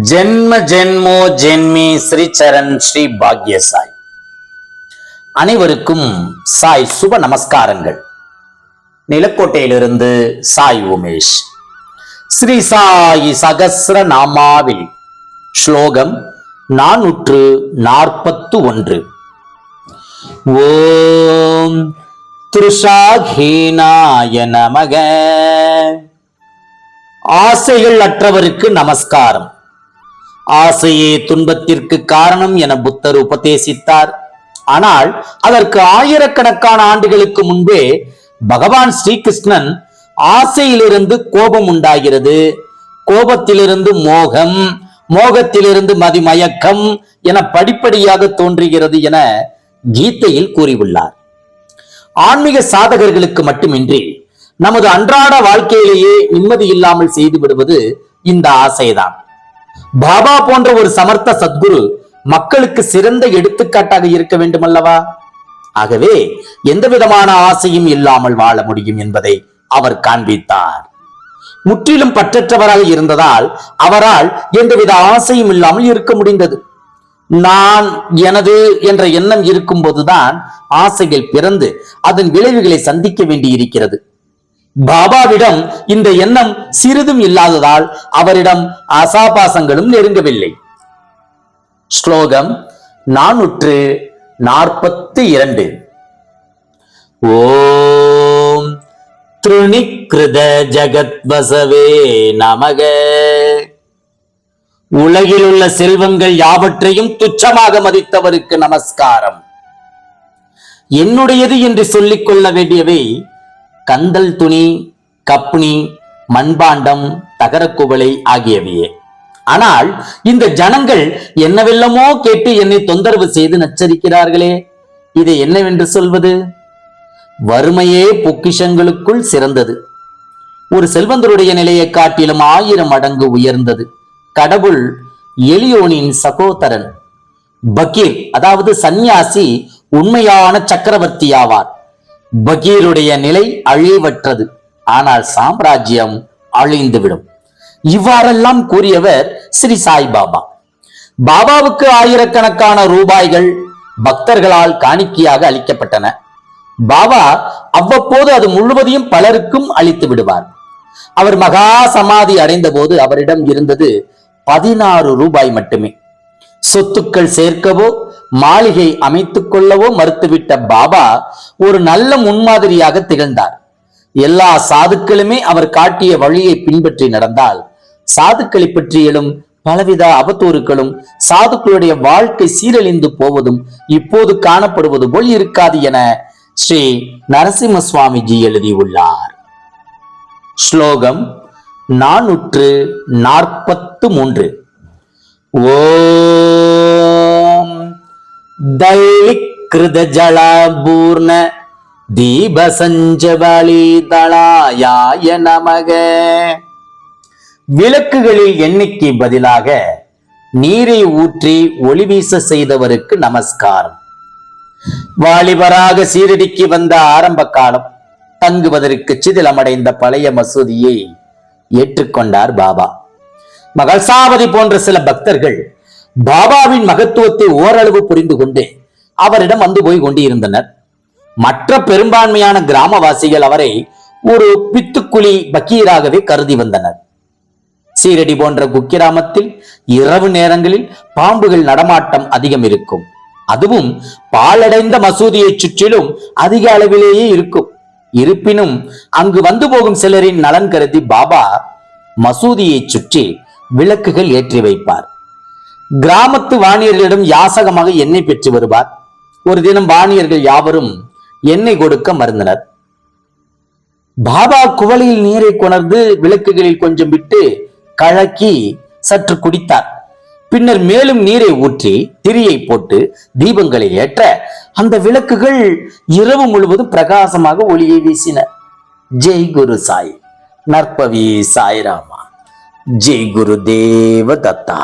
ஜென்ம ஜென்மோ ஜென்மி ஸ்ரீ சரண் ஸ்ரீ பாக்ய சாய் அனைவருக்கும் சாய் சுப நமஸ்காரங்கள். நிலக்கோட்டையிலிருந்து சாய் உமேஷ். ஸ்ரீ சாய் சகசிர நாமாவில். ஸ்லோகம் நானூற்று நாற்பத்து ஒன்று. ஓம் திருஷாகீனாய நமக. ஆசைகள் அற்றவருக்கு நமஸ்காரம். ஆசையே துன்பத்திற்கு காரணம் என புத்தர் உபதேசித்தார். ஆனால் அதற்கு ஆயிரக்கணக்கான ஆண்டுகளுக்கு முன்பே பகவான் ஸ்ரீகிருஷ்ணன் ஆசையிலிருந்து கோபம் உண்டாகிறது. கோபத்திலிருந்து மோகம் மோகத்திலிருந்து மதிமயக்கம் என படிப்படியாக தோன்றுகிறது என கீதையில் கூறியுள்ளார். ஆன்மீக சாதகர்களுக்கு மட்டுமின்றி நமது அன்றாட வாழ்க்கையிலேயே நிம்மதி இல்லாமல் செய்து விடுவது இந்த ஆசைதான். பாபா போன்ற ஒரு சமர்த்த சத்குரு மக்களுக்கு சிறந்த எடுத்துக்காட்டாக இருக்க வேண்டும் அல்லவா? ஆகவே எந்த விதமான ஆசையும் இல்லாமல் வாழ முடியும் என்பதை அவர் காண்பித்தார். முற்றிலும் பற்றற்றவராக இருந்ததால் அவரால் எந்தவித ஆசையும் இல்லாமல் இருக்க முடிந்தது. நான் எனது என்ற எண்ணம் இருக்கும்போதுதான் ஆசைகள் பிறந்து அதன் விளைவுகளை சந்திக்க வேண்டியிருக்கிறது. பாபாவிடம் இந்த எண்ணம் சிறிதும் இல்லாததால் அவரிடம் ஆசாபாசங்களும் நெருங்கவில்லை. ஸ்லோகம் நானூற்று நாற்பத்தி இரண்டு. ஓம் திருணிகிருத ஜகத்வசவே நமக. உலகில் உள்ள செல்வங்கள் யாவற்றையும் துச்சமாக மதித்தவருக்கு நமஸ்காரம். என்னுடையது என்று சொல்லிக் கொள்ள வேண்டியவை கந்தல் துணி கப்னி மண்பாண்டம் தகரக்குவளை ஆகியவையே. ஆனால் இந்த ஜனங்கள் என்னவெல்லமோ கேட்டு என்னை தொந்தரவு செய்து நச்சரிக்கிறார்களே. இதை என்னவென்று சொல்வது? வறுமையே பொக்கிஷங்களுக்குள் சிறந்தது. ஒரு செல்வந்தருடைய நிலையை காட்டிலும் ஆயிரம் மடங்கு உயர்ந்தது. கடவுள் எலியோனின் சகோதரன் பகீர் அதாவது சந்நியாசி உண்மையான சக்கரவர்த்தி ஆவார் பகீருடைய நிலை அழிவற்றது. ஆனால் சாம்ராஜ்யம் அழிந்துவிடும். இவ்வாறெல்லாம் கூறியவர் ஸ்ரீ சாய்பாபா பாபாவுக்கு ஆயிரக்கணக்கான ரூபாய்கள் பக்தர்களால் காணிக்கையாக அளிக்கப்பட்டன. பாபா அவ்வப்போது அது முழுவதையும் பலருக்கும் அளித்து விடுவார். அவர் மகா சமாதி அடைந்த போது அவரிடம் இருந்தது பதினாறு ரூபாய் மட்டுமே. சொத்துக்கள் சேர்க்கவோ மாளிகை அமைத்துக் கொள்ளவோ மறுத்துவிட்ட பாபா ஒரு நல்ல முன்மாதிரியாக திகழ்ந்தார். எல்லா சாதுக்களுமே அவர் காட்டிய வழியை பின்பற்றி நடந்தால் சாதுக்களை பற்றி எழும் பலவித அவதூறுகளும் சாதுக்களுடைய வாழ்க்கை சீரழிந்து போவதும் இப்போது காணப்படுவது போல் இருக்காது என ஸ்ரீ நரசிம்ம சுவாமிஜி எழுதியுள்ளார். ஸ்லோகம் நானூற்று நாற்பத்து மூன்று. ஓ दैलिकृत जलापूर्ण தீபசஞ்சவழி தளாயாய நமக விளக்குகளில் எண்ணிக்கை பதிலாக நீரை ஊற்றி ஒளி வீச செய்தவருக்கு நமஸ்காரம் வாலிபராக சீரடிக்கு வந்த ஆரம்ப காலம் தங்குவதற்கு சிதிலமடைந்த பழைய மசூதியை ஏற்றுக்கொண்டார் பாபா மகள்சாவதி போன்ற சில பக்தர்கள் பாபாவின் மகத்துவத்தை ஓரளவு புரிந்து கொண்டு அவரிடம் வந்து போய் கொண்டிருந்தனர். மற்ற பெரும்பான்மையான கிராமவாசிகள் அவரை ஒரு பித்துக்குழி பக்கீராகவே கருதி வந்தனர். சீரடி போன்ற குக்கிராமத்தில் இரவு நேரங்களில் பாம்புகள் நடமாட்டம் அதிகம் இருக்கும். அதுவும் பாழடைந்த மசூதியை சுற்றிலும் அதிக அளவிலேயே இருக்கும். இருப்பினும் அங்கு வந்து போகும் சிலரின் நலன் கருதி பாபா மசூதியை சுற்றி விளக்குகள் ஏற்றி வைப்பார். கிராமத்து வாணியர்களிடம் யாசகமாக எண்ணெய் பெற்று வருவார். ஒரு தினம் வாணியர்கள் யாவரும் எண்ணெய் கொடுக்க மறந்தனர். பாபா குவளையில் நீரை கொணர்ந்து விளக்குகளில் கொஞ்சம் விட்டு கலக்கி சற்று குடித்தார். பின்னர் மேலும் நீரை ஊற்றி திரியை போட்டு தீபங்களை ஏற்ற அந்த விளக்குகள் இரவு முழுவதும் பிரகாசமாக ஒளியை வீசின. ஜெய் குரு சாய் நற்பவி சாய்ராமா ஜெய் குரு தேவ தத்தா